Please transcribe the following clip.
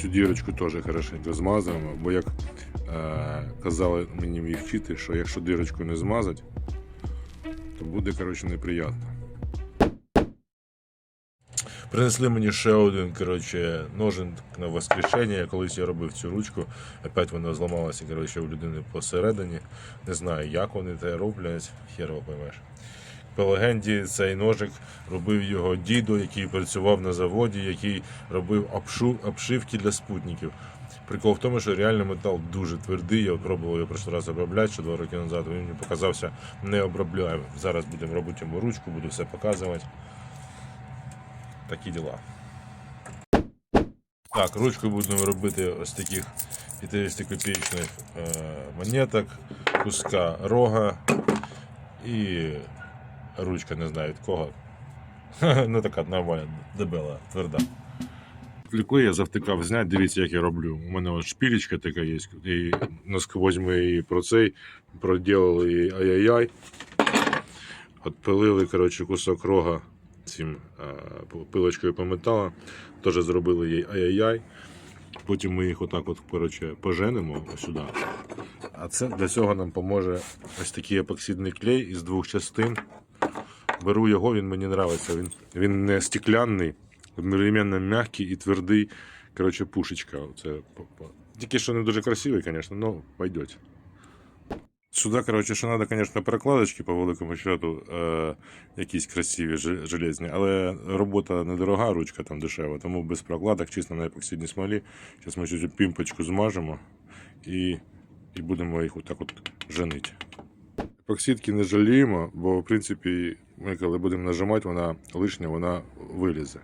Цю дірочку теж хорошенько змазуємо, бо як е, казали мені мої вчити, що якщо дірочку не змазати, то буде коротше, неприємно. Принесли мені ще один коротше, ножин на воскрешення. Колись я робив цю ручку, опять вона зламалася коротше, у людини посередині. Не знаю, як вони це роблять, херово поймеш. По легенді цей ножик робив його дідо, який працював на заводі, який робив обшивки для спутників. Прикол в тому, що реально метал дуже твердий. Я пробував його прошлий раз обробляти ще два роки назад. Він мені показався не обробляємо. Зараз будемо робити йому ручку, буду все показувати. Такі діла. Так, ручку будемо робити ось таких 50 копійчних е, монеток, куска рога і ручка не знаю від кого. ну така нормальна, дебела, тверда. Кліку я завтикав зняти, дивіться, як я роблю. У мене ось шпілечка така є. І насквозь ми її про цей проділили її ай-яй-яй. Отпилили коротше, кусок рога цим е, пилочкою по металу. Теж зробили їй ай-яй-яй. Потім ми їх отак от, коротше, поженемо сюди. А це для цього нам поможе ось такий епоксидний клей із двох частин. Беру його, він мені подобається. Він, він не стеклянний, одновременно м'який і твердий. Коротше, пушечка. Це, тільки що не дуже красивий, звісно, але пойдет. Сюди, коротше, що треба, звісно, прокладочки по великому счету, е, якісь красиві, железні, але робота недорога, ручка там дешева, тому без прокладок, чисто на епоксидній смолі. Зараз ми цю пімпочку змажемо і, і будемо їх отак от женити. Епоксидки не жаліємо, бо в принципі ми коли будемо нажимати, вона лишня, вона вилізе.